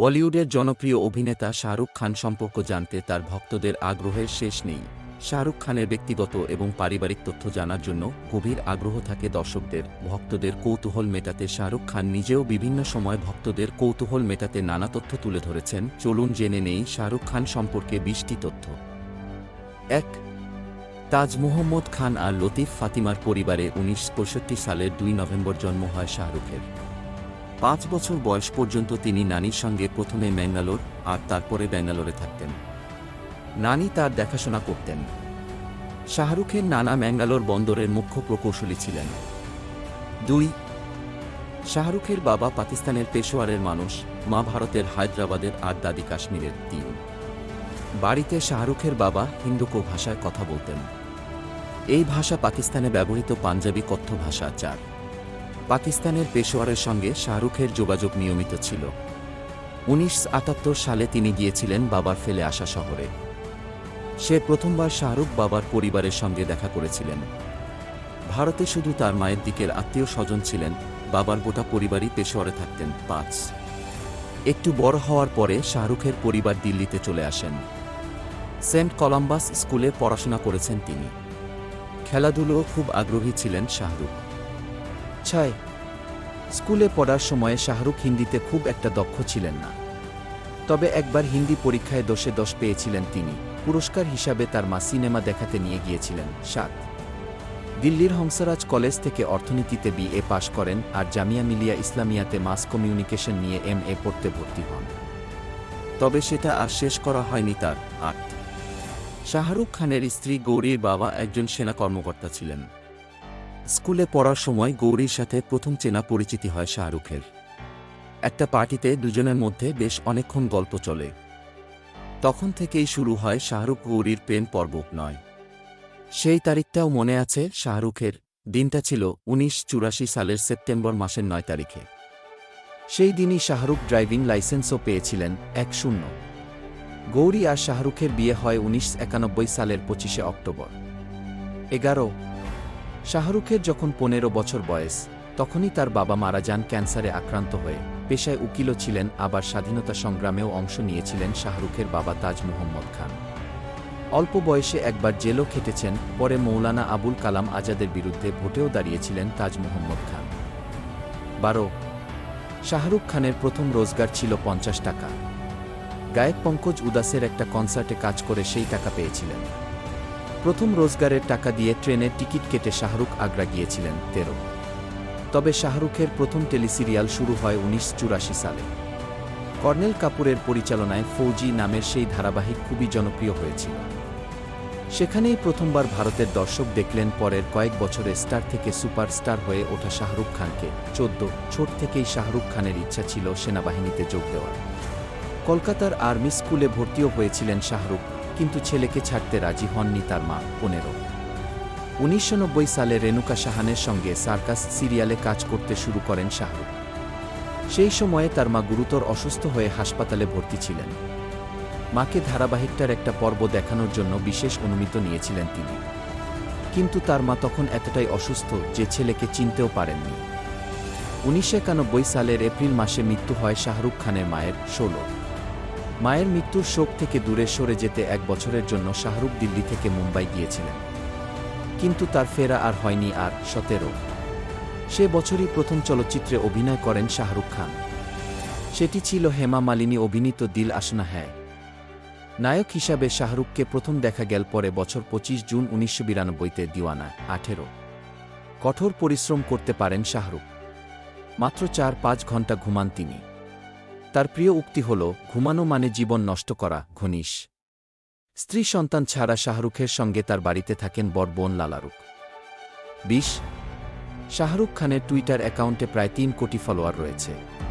বলিউডের জনপ্রিয় অভিনেতা শাহরুখ খান সম্পর্ক জানতে তার ভক্তদের আগ্রহের শেষ নেই। শাহরুখ খানের ব্যক্তিগত এবং পারিবারিক তথ্য জানার জন্য গভীর আগ্রহ থাকে দর্শকদের। ভক্তদের কৌতূহল মেটাতে শাহরুখ খান নিজেও বিভিন্ন সময় ভক্তদের কৌতূহল মেটাতে নানা তথ্য তুলে ধরেছেন। চলুন জেনে নেই শাহরুখ খান সম্পর্কে বিশটি তথ্য। এক, তাজ মোহাম্মদ খান আর লতিফ ফাতিমার পরিবারে উনিশশো পঁয়ষট্টি সালের দুই নভেম্বর জন্ম হয় শাহরুখের। পাঁচ বছর বয়স পর্যন্ত তিনি নানির সঙ্গে প্রথমে ম্যাঙ্গালোর আর তারপরে ব্যাঙ্গালোরে থাকতেন। নানি তার দেখাশোনা করতেন। শাহরুখের নানা ম্যাঙ্গালোর বন্দরের মুখ্য প্রকৌশলী ছিলেন। দুই, শাহরুখের বাবা পাকিস্তানের পেশোয়ারের মানুষ, মা ভারতের হায়দ্রাবাদের আর দাদি কাশ্মীরের তিন। বাড়িতে শাহরুখের বাবা হিন্দুকো ভাষায় কথা বলতেন। এই ভাষা পাকিস্তানে ব্যবহৃত পাঞ্জাবি কথ্য ভাষা চার পাকিস্তানের পেশোয়ারের সঙ্গে শাহরুখের যোগাযোগ নিয়মিত ছিল। উনিশ সালে তিনি গিয়েছিলেন বাবার ফেলে আসা শহরে। সে প্রথমবার শাহরুখ বাবার পরিবারের সঙ্গে দেখা করেছিলেন। ভারতে শুধু তার মায়ের দিকের আত্মীয় স্বজন ছিলেন, বাবার গোটা পরিবারই পেশোয়ারে থাকতেন পাঁচ। একটু বড় হওয়ার পরে শাহরুখের পরিবার দিল্লিতে চলে আসেন। সেন্ট কলাম্বাস স্কুলে পড়াশোনা করেছেন তিনি। খেলাধুলো খুব আগ্রহী ছিলেন শাহরুখ। ছয় স্কুলে পড়ার সময়ে শাহরুখ হিন্দিতে খুব একটা দক্ষ ছিলেন না। তবে একবার হিন্দি পরীক্ষায় দশে দশ পেয়েছিলেন তিনি। পুরস্কার হিসাবে তার মা সিনেমা দেখাতে নিয়ে গিয়েছিলেন সাত। দিল্লির হংসরাজ কলেজ থেকে অর্থনীতিতে বিএ পাশ করেন আর জামিয়া মিলিয়া ইসলামিয়াতে মাস কমিউনিকেশন নিয়ে এম এ পড়তে ভর্তি হন। তবে সেটা আর শেষ করা হয়নি তার আট শাহরুখ খানের স্ত্রী গৌরীর বাবা একজন সেনা কর্মকর্তা ছিলেন। স্কুলে পড়ার সময় গৌরীর সাথে প্রথম চেনা পরিচিতি হয় শাহরুখের। একটা পার্টিতে দুজনের মধ্যে বেশ অনেকক্ষণ গল্প চলে। তখন থেকেই শুরু হয় শাহরুখ গৌরীর প্রেম পর্ব নয়। সেই তারিখটাও মনে আছে শাহরুখের। দিনটা ছিল উনিশ চুরাশি সালের সেপ্টেম্বর মাসের নয় তারিখে। সেই দিনই শাহরুখ ড্রাইভিং লাইসেন্সও পেয়েছিলেন এক শূন্য। গৌরী আর শাহরুখের বিয়ে হয় উনিশ সালের পঁচিশে অক্টোবর। এগারো শাহরুখের যখন পনেরো বছর বয়স, তখনই তার বাবা মারা যান ক্যান্সারে আক্রান্ত হয়ে। পেশায় উকিলও ছিলেন, আবার স্বাধীনতা সংগ্রামেও অংশ নিয়েছিলেন শাহরুখের বাবা তাজ মোহাম্মদ খান। অল্প বয়সে একবার জেলও খেটেছেন, পরে মৌলানা আবুল কালাম আজাদের বিরুদ্ধে ভোটেও দাঁড়িয়েছিলেন তাজ মোহাম্মদ খান। বারো, শাহরুখ খানের প্রথম রোজগার ছিল পঞ্চাশ টাকা। গায়ক পঙ্কজ উদাসের একটা কনসার্টে কাজ করে সেই টাকা পেয়েছিলেন। প্রথম রোজগারের টাকা দিয়ে ট্রেনের টিকিট কেটে শাহরুখ আগ্রা গিয়েছিলেন তেরো। তবে শাহরুখের প্রথম টেলিসিরিয়াল শুরু হয় উনিশ চুরাশি সালে। কর্নেল কাপুরের পরিচালনায় ফৌজি নামের সেই ধারাবাহিক খুবই জনপ্রিয় হয়েছিল। সেখানেই প্রথমবার ভারতের দর্শক দেখলেন পরের কয়েক বছরে স্টার থেকে সুপারস্টার হয়ে ওঠা শাহরুখ খানকে। চোদ্দ, ছোট থেকেই শাহরুখ খানের ইচ্ছা ছিল সেনাবাহিনীতে যোগ দেওয়ার। কলকাতার আর্মি স্কুলে ভর্তিও হয়েছিলেন শাহরুখ। কিন্তু ছেলেকে ছাড়তে রাজি হননি তার মা, পনেরো। উনিশশো সালে রেণুকা সাহানের সঙ্গে সার্কাস সিরিয়ালে কাজ করতে শুরু করেন শাহরুখ। সেই সময়ে তার মা গুরুতর অসুস্থ হয়ে হাসপাতালে ভর্তি ছিলেন। মাকে ধারাবাহিকটার একটা পর্ব দেখানোর জন্য বিশেষ অনুমতি নিয়েছিলেন তিনি। কিন্তু তার মা তখন এতটাই অসুস্থ যে ছেলেকে চিনতেও পারেননি। উনিশশো একানব্বই সালের এপ্রিল মাসে মৃত্যু হয় শাহরুখ খানের মায়ের, ষোলো। মায়ের মৃত্যুর শোক থেকে দূরে সরে যেতে এক বছরের জন্য শাহরুখ দিল্লি থেকে মুম্বাই গিয়েছিলেন। কিন্তু তার ফেরা আর হয়নি আর সতেরো। সে বছরই প্রথম চলচ্চিত্রে অভিনয় করেন শাহরুখ খান। সেটি ছিল হেমা মালিনী অভিনীত দিল আসনা হ্যায়। নায়ক হিসাবে শাহরুখকে প্রথম দেখা গেল পরে বছর পঁচিশ জুন উনিশশো বিরানব্বইতে দিওয়ানা, আঠেরো। কঠোর পরিশ্রম করতে পারেন শাহরুখ। মাত্র চার পাঁচ ঘণ্টা ঘুমান তিনি। তার প্রিয় উক্তি হল, ঘুমানো মানে জীবন নষ্ট করা ঘনিশ স্ত্রী সন্তান ছাড়া শাহরুখের সঙ্গে তার বাড়িতে থাকেন বর বোন লালারুক বিশ, শাহরুখ খানের টুইটার অ্যাকাউন্টে প্রায় তিন কোটি ফলোয়ার রয়েছে।